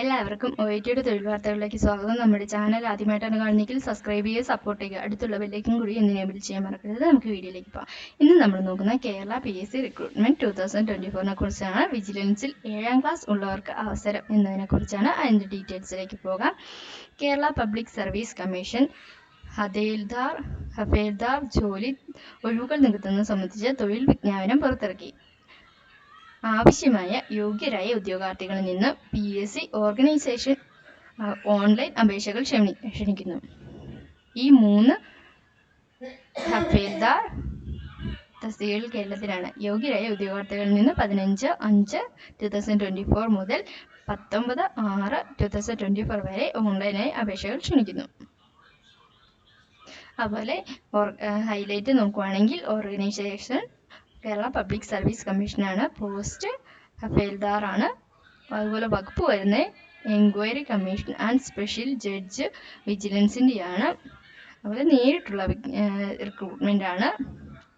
എല്ലാവർക്കും ഒ ടിയുടെ തൊഴിൽ വാർത്തകളിലേക്ക് സ്വാഗതം. നമ്മുടെ ചാനൽ ആദ്യമായിട്ടാണ് കാണുന്നതെങ്കിൽ സബ്സ്ക്രൈബ് ചെയ്യുക സപ്പോർട്ട് ചെയ്യുക. അടുത്തുള്ള ബെല്ലേക്കും കൂടി എനേബിൾ ചെയ്യാൻ മറക്കരുത്. നമുക്ക് വീഡിയോയിലേക്ക് പോകാം ഇന്ന് നമ്മൾ നോക്കുന്ന Kerala P S C recruitment two thousand twenty ഫോറിനെ കുറിച്ചാണ് വിജിലൻസിൽ ഏഴാം ക്ലാസ് ഉള്ളവർക്ക് അവസരം എന്നതിനെ കുറിച്ചാണ് അതിന്റെ ഡീറ്റെയിൽസിലേക്ക് പോകാം. കേരള പബ്ലിക് സർവീസ് കമ്മീഷൻ ഹദേൽദാർ ഹഫേൽദാർ ജോലി ഒഴിവുകൾ നികത്തുന്നത് സംബന്ധിച്ച് തൊഴിൽ വിജ്ഞാപനം പുറത്തിറക്കി. ആവശ്യമായ യോഗ്യരായ ഉദ്യോഗാർത്ഥികളിൽ നിന്ന് P S C organisation online അപേക്ഷകൾ ക്ഷണി ക്ഷണിക്കുന്നു. ഈ മൂന്ന് തഫേൽദാർ തസ്തികകൾ കേരളത്തിലാണ്. യോഗ്യരായ ഉദ്യോഗാർത്ഥികളിൽ നിന്ന് പതിനഞ്ച് അഞ്ച് ടു തൗസൻഡ് ട്വന്റി ഫോർ മുതൽ പത്തൊമ്പത് ആറ് ടു തൗസൻഡ് ട്വന്റി ഫോർ വരെ ഓൺലൈനായി അപേക്ഷകൾ ക്ഷണിക്കുന്നു. അതുപോലെ ഹൈലൈറ്റ് നോക്കുവാണെങ്കിൽ ഓർഗനൈസേഷൻ കേരള പബ്ലിക് സർവീസ് കമ്മീഷനാണ് പോസ്റ്റ് ആണ്. അതുപോലെ വകുപ്പ് വരുന്ന enquiry commission and special judge വിജിലൻസിന്റെയാണ് അതുപോലെ നേരിട്ടുള്ള റിക്രൂട്ട്മെന്റ് ആണ്.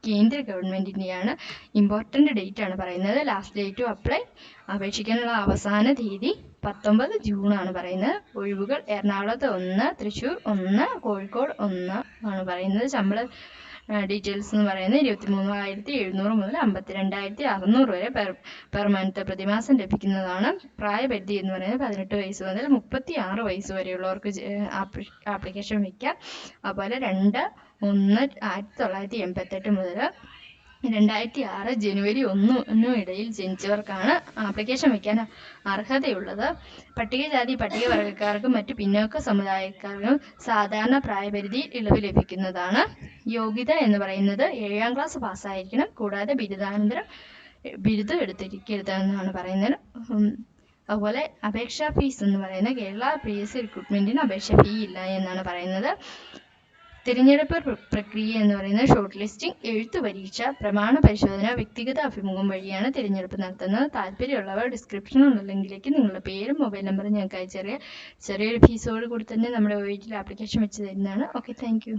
കേന്ദ്ര ഗവൺമെന്റിന്റെയാണ് ഇമ്പോർട്ടന്റ് ഡേറ്റ് ആണ് പറയുന്നത്. ലാസ്റ്റ് ഡേറ്റ് ടു അപ്ലൈ അപേക്ഷിക്കാനുള്ള അവസാന തീയതി പത്തൊമ്പത് ആണ് പറയുന്നത്. ഒഴിവുകൾ എറണാകുളത്ത് ഒന്ന് തൃശ്ശൂർ ഒന്ന് കോഴിക്കോട് ഒന്ന് ആണ് പറയുന്നത്. ശമ്പള ഡീറ്റെയിൽസ് എന്ന് പറയുന്നത് ഇരുപത്തി മൂവായിരത്തി എഴുന്നൂറ് മുതൽ അമ്പത്തിരണ്ടായിരത്തി അറുന്നൂറ് വരെ പെർ പെർ മന്ത് പ്രതിമാസം ലഭിക്കുന്നതാണ്. പ്രായപരിധി എന്ന് പറയുന്നത് പതിനെട്ട് വയസ്സ് മുതൽ മുപ്പത്തി ആറ് വയസ്സ് വരെയുള്ളവർക്ക് ആപ്ലിക്കേഷൻ വയ്ക്കാം. അതുപോലെ രണ്ട് ഒന്ന് ആയിരത്തി തൊള്ളായിരത്തി എൺപത്തെട്ട് മുതൽ രണ്ടായിരത്തി ആറ് ജനുവരി ഒന്നിനും ഇടയിൽ ജനിച്ചവർക്കാണ് ആപ്ലിക്കേഷൻ വയ്ക്കാൻ അർഹതയുള്ളത്. പട്ടികജാതി പട്ടികവർഗക്കാർക്കും മറ്റ് പിന്നോക്ക സമുദായക്കാർക്കും സാധാരണ പ്രായപരിധി ഇളവ് ലഭിക്കുന്നതാണ്. യോഗ്യത എന്ന് പറയുന്നത് ഏഴാം ക്ലാസ് പാസ്സായിരിക്കണം കൂടാതെ ബിരുദാനന്തരം ബിരുദം എടുത്തിരിക്കരുത് എന്നാണ് പറയുന്നത്. അതുപോലെ അപേക്ഷാ ഫീസ് എന്ന് പറയുന്നത് കേരള പി എസ് സി റിക്രൂട്ട്മെന്റിന് അപേക്ഷ ഫീ ഇല്ല എന്നാണ് പറയുന്നത്. തിരഞ്ഞെടുപ്പ് പ്രക്രിയ എന്ന് പറയുന്നത് ഷോർട്ട് ലിസ്റ്റിംഗ് എഴുത്ത് പരീക്ഷ പ്രമാണ പരിശോധന വ്യക്തിഗത അഭിമുഖം വഴിയാണ് തിരഞ്ഞെടുപ്പ് നടത്തുന്നത്. താല്പര്യമുള്ളവർ ഡിസ്ക്രിപ്ഷനിലുള്ള ലിങ്കിലേക്ക് നിങ്ങളുടെ പേരും മൊബൈൽ നമ്പറും ഞങ്ങൾക്ക് അയച്ചറിയാം ചെറിയൊരു ഫീസോട് കൂടി തന്നെ നമ്മുടെ വീട്ടിൽ ആപ്ലിക്കേഷൻ വെച്ച് തരുന്നതാണ്. Okay thank